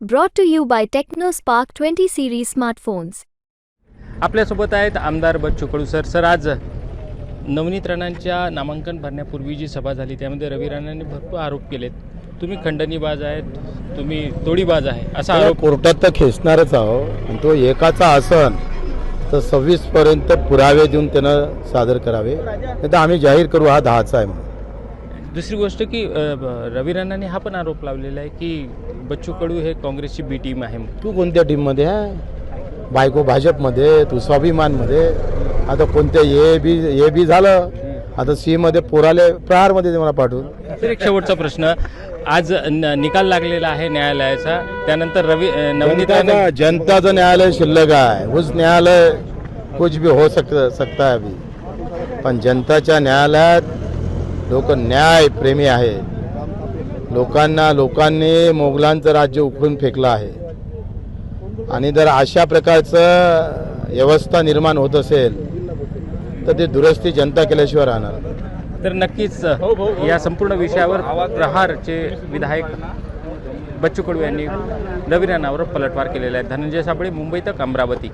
Brought to you by TechnoSpark 20 series smartphones. आपल्यासोबत आहेत आमदार बच्चू कडू सर. सर आज नवनीत राणांच्या नामांकन भरण्यापूर्वी जी सभा झाली त्यामध्ये रवी राणांनी भरपूर आरोप केलेत. तुम्ही खंडणीबाज आहेत तुम्ही तोडीबाज आहे असा आरोप कोर्टात तर खेचणारच आहो आणि तो एकाचा आसन तर सव्वीस पर्यंत पुरावे देऊन त्यानं सादर करावे. नाही तर आम्ही जाहीर करू हा दहाचा आहे म्हणून. दुसरी गोष्ट की रवी राणांनी हा पण आरोप लावलेला आहे की बच्चू कडू हे काँग्रेसची बी टीम आहे तू कोणत्या टीममध्ये आहे? बायको भाजपमध्ये तू स्वाभिमानमध्ये. आता कोणत्या ए बी ए बी झालं आता सी मध्ये पोराले प्रहारमध्ये मला पाठवून. तर एक शेवटचा प्रश्न. आज निकाल लागलेला आहे न्यायालयाचा. त्यानंतर रवी नवनीत जनताचं न्यायालय शिल्लक आहे. उस न्यायालय कुछ भी हो सक सकता है अभी. पण जनताच्या न्यायालयात लोक न्याय प्रेमी आहे. लोकांना लोकांनी मोगलांचं राज्य उखडून फेकलं आहे. आणि जर अशा प्रकारचं व्यवस्था निर्माण होत असेल तर ते दुरुस्ती जनता केल्याशिवाय राहणार. तर नक्कीच या संपूर्ण विषयावर प्रहारचे विधायक बच्चू कडू यांनी रवी राणावर पलटवार केलेला आहे. धनंजय साबळे मुंबई तक अमरावती.